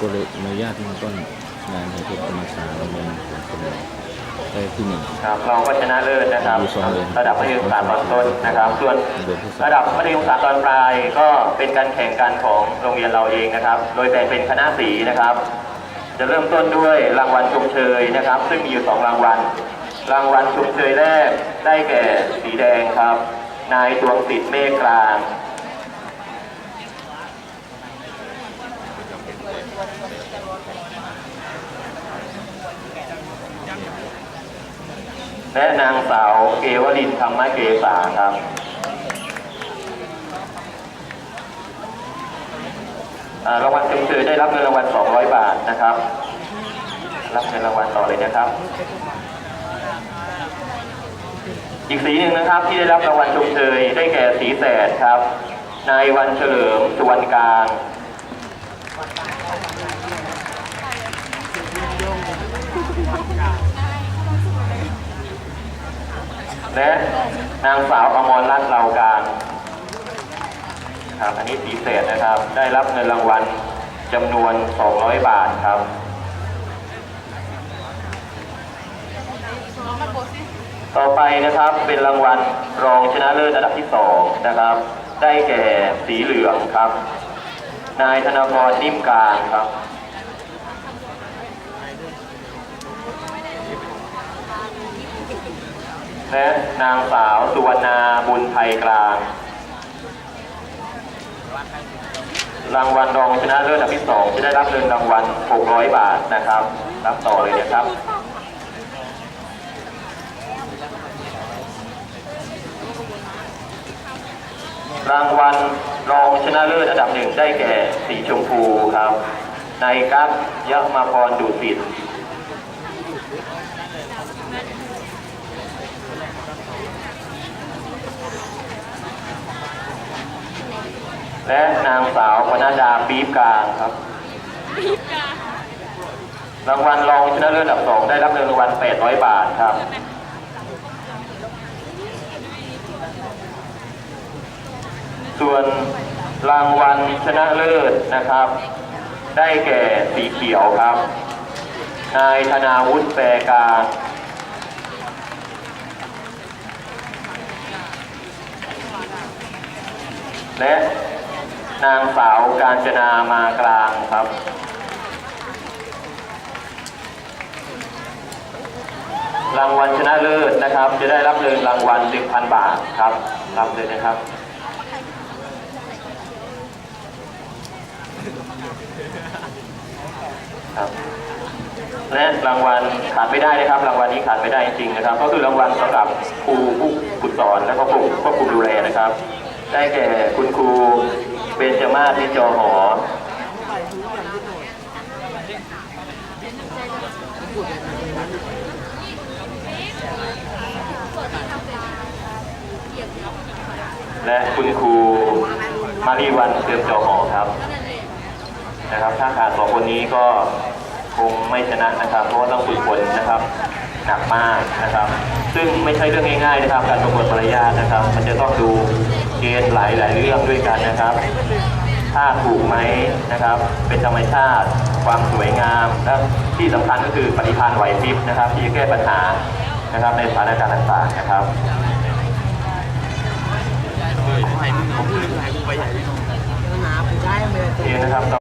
ก็เลยอนุญาตเริ่มต้นงานให้เป็นกรรมการโรงเรียนหัวเสมอได้ที่หนึ่ง ครับเราก็ชนะเลิศนะครับ อยู่สองเดือนระดับมัธยมศึกษาตอนต้นนะครับ ส่วนเดือนที่สาม ระดับมัธยมศึกษาตอนปลายก็เป็นการแข่งกันของโรงเรียนเราเองนะครับ โดยแบ่งเป็นคณะสีนะครับ จะเริ่มต้นด้วยรางวัลชมเชยนะครับ ซึ่งมีอยู่สองรางวัล รางวัลชมเชยแรกได้แก่สีแดงครับ นายดวงสิทธิ์เมฆกลาง และนางสาวเกวลินธรรมเกษาครับรางวัลชมเชยได้รับเงินรางวัล 200 บาทนะครับ รับเงินรางวัลต่อเลยนะครับ อีกสีหนึ่งนะครับที่ได้รับรางวัลชมเชยได้แก่สีแสดครับ นายวันเฉลิมสุวรรณกลาง และนางสาวอมรรัตน์เหลาการครับอันนี้สีเศษนะครับ ได้รับเงินรางวัลจำนวน 200 บาทครับ ต่อไปนะครับเป็นรางวัลรองชนะเลิศระดับที่ 2 นะครับ ได้แก่สีเหลืองครับ นายธนกรนิ่มกลางครับ และนางสาวสุวรรณาบุญไทยกลาง รางวัลรองชนะเลิศอันดับที่สองจะได้รับเงินรางวัล 600 บาทนะครับ รับต่อเลยนะครับรางวัลรองชนะเลิศอันดับหนึ่งได้แก่สีชมพูครับนายกั๊กยะมาพรดุสิต และนางสาวปนดาปี๊บกลางครับรางวัลรองชนะเลิศอันดับสองได้รับเงินรางวัล800 บาทครับ ส่วนรางวัลชนะเลิศนะครับ ได้แก่สีเขียวครับ นายธนาวุฒิแปรกลาง และนางสาวการจนามากลางครับ รางวัลชนะเลิศนะครับ จะได้รับเงินรางวัล1,000 บาทครับรับเลยนะครับครับและรางวัลขาดไม่ได้นะครับ รางวัลนี้ขาดไม่ได้จริงๆนะครับ ก็คือรางวัลสำหรับครูผู้ฝึกสอนและก็ผู้ควบคุมดูแลนะครับ ได้แก่คุณครูเบญจมาศนิจอหอ และคุณครูมารีวันเติมจอหอครับ นะครับ ถ้าขาดสองคนนี้ก็คงไม่ชนะนะครับ เพราะว่าต้องฝึกฝนนะครับหนักมากนะครับ ซึ่งไม่ใช่เรื่องง่ายๆนะครับ การประกวดมารยาทนะครับ มันจะต้องดู เกณฑ์หลายหลายๆเรื่องด้วยกันนะครับ ถ้าถูกไหมนะครับ เป็นธรรมชาติ ความสวยงามและที่สำคัญก็คือปฏิภาณไหวพริบนะครับ ที่จะแก้ปัญหานะครับในสถานการณ์ต่างๆนะครับโอเคนะครับ